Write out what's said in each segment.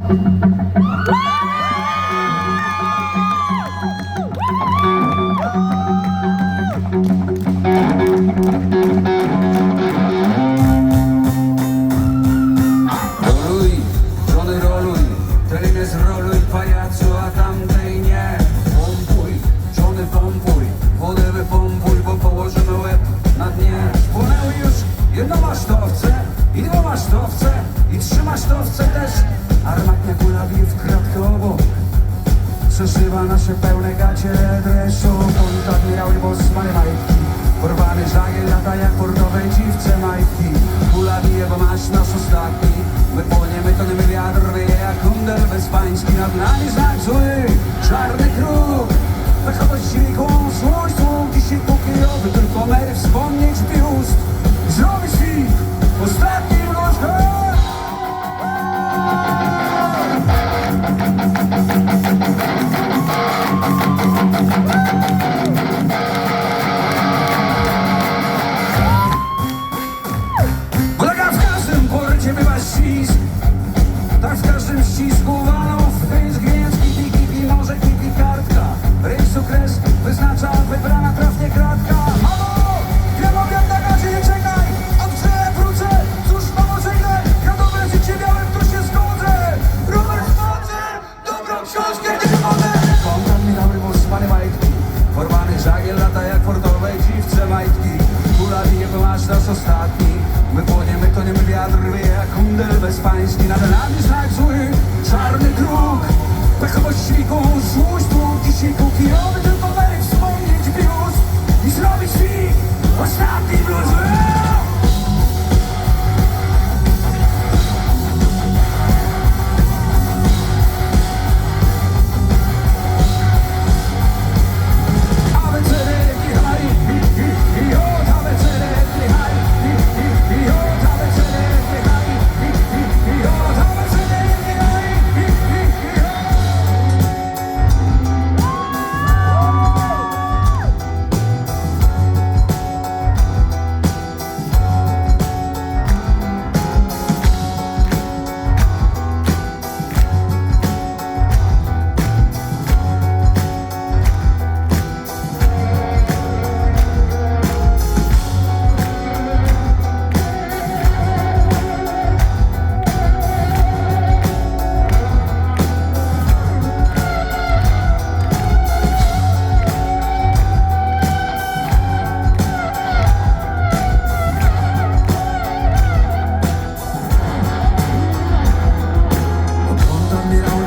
Roluj, żony roluj, ten jest roluj pajacu, a tamtej nie. Pompuj, żony pompuj, wodę wypompuj, bo położymy łeb na dnie. Płynęły już jedno masztowce i dwa i trzy masztowce też Armatnia kula bije w kratkę obok. Przeszywa nasze pełne gacie dresu Kontakt miały bosmane majtki Porwany żagiel lata jak portowej dziwce majtki Kula bije, bo masz nasz ostatni. My płoniemy, to nie my wiatr wieje jak kundel bezpański. Nad nami znak zły, czarny kruk. Pechowość silniku, słońcu bezpański Nad nami znak zły, czarny kruk Pechowość świku, złość dług Dzisiaj kukijowy, tylko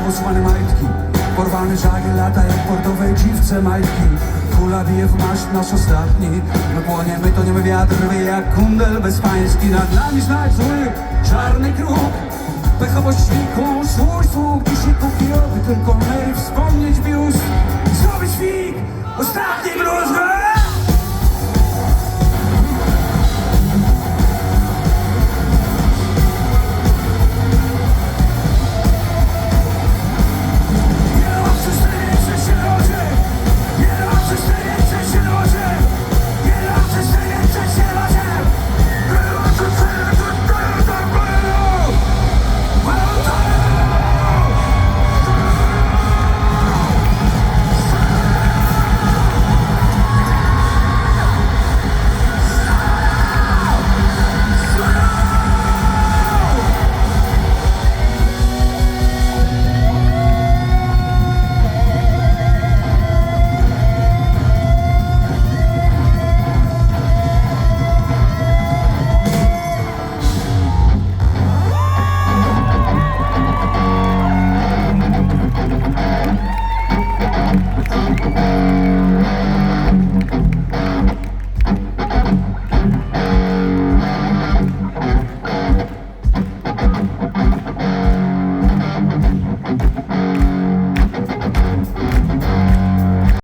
posłane majtki. Porwany żagiel lata jak portowej dziwce majtki. Kula bije w maszt nasz ostatni. My płoniemy, to nie my wiatr wieje jak kundel bezpański. Nad nami znak zły, czarny kruk. Pechowość świku, swój sług Dzisiaj kukijowy, tylko Mary